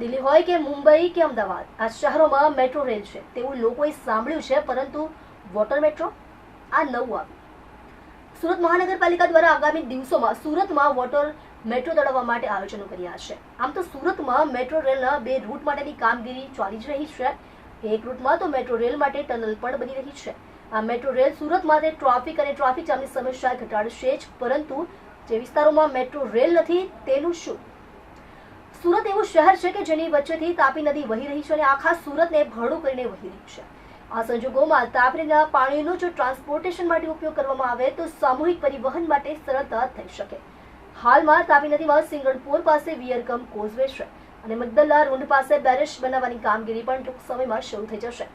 દિલ્હી હોય કે મુંબઈ કે અમદાવાદ, આ શહેરોમાં મેટ્રો રેલ છે. તેવું લોકોએ સાંભળ્યું છે, પરંતુ વોટર મેટ્રો? આ નવું આવ્યું. સુરત મહાનગરપાલિકા દ્વારા આગામી દિવસોમાં સુરતમાં વોટર મેટ્રો દોડાવવા માટે આયોજનો કર્યા છે. આમ તો સુરતમાં મેટ્રો રેલના બે રૂટ માટેની કામગીરી ચાલી જ રહી છે. એક રૂટમાં તો મેટ્રો રેલ માટે ટનલ પણ બની રહી છે. આ મેટ્રો રેલ સુરત માટે ટ્રાફિક અને ટ્રાફિક જામની સમસ્યા ઘટાડશે જ, પરંતુ જે વિસ્તારોમાં મેટ્રો રેલ નથી, તેનું શું? સુરત એવું શહેર છે કે જેની વચ્ચેથી તાપી નદી વહી રહી છે અને આખા સુરતને ભરડું કરીને વહી રહી છે. આ સંજોગોમાં તાપીના પાણીનો જો ટ્રાન્સપોર્ટેશન માટે ઉપયોગ કરવામાં આવે તો સામૂહિક પરિવહન માટે સરળતા થઈ શકે. હાલમાં તાપી નદીમાં સિંગણપોર પાસે વિયરકમ કોઝવે છે અને મગદલ્લા રૂંઢ પાસે બેરેજ બનાવવાની કામગીરી પણ ટૂંક સમયમાં શરૂ થઈ જશે.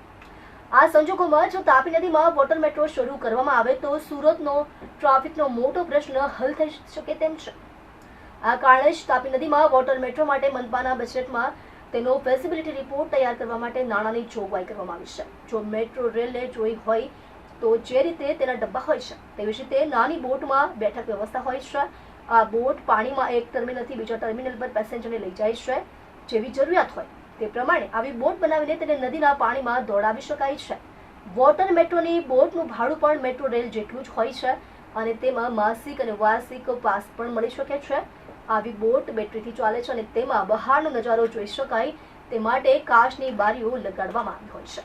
આ સંજોગોમાં જો તાપી નદીમાં વોટર મેટ્રો શરૂ કરવામાં આવે તો સુરતનો ટ્રાફિકનો મોટો પ્રશ્ન હલ થઈ શકે તેમ છે. આ કારણે જ તાપી નદીમાં વોટર મેટ્રો માટે મનપાના બજેટમાં તેનો ફેસિબિલિટી રિપોર્ટ તૈયાર કરવા માટે નાણાંની જોગવાઈ કરવામાં આવી છે. જો મેટ્રો રેલને જોઈ હોય તો જે રીતે તેના ડબ્બા હોય છે તેવી જ રીતે નાની બોટમાં બેઠક વ્યવસ્થા હોય છે. આ બોટ પાણીમાં એક ટર્મિનલથી બીજા ટર્મિનલ પર પેસેન્જરને લઈ જાય છે. જેવી જરૂરિયાત હોય તે પ્રમાણે આવી બોટ બનાવીને તેને નદીના પાણીમાં દોડાવી શકાય છે. વોટર મેટ્રોની બોટનું ભાડું પણ મેટ્રો રેલ જેટલું જ હોય છે અને તેમાં માસિક અને વાર્ષિક પાસ પણ મળી શકે છે. આવી બોટ બેટરીથી ચાલે છે અને તેમાં બહારનો નજારો જોઈ શકાય. તે માટે કાચની બારીઓ લગાડવામાં આવી હોય છે.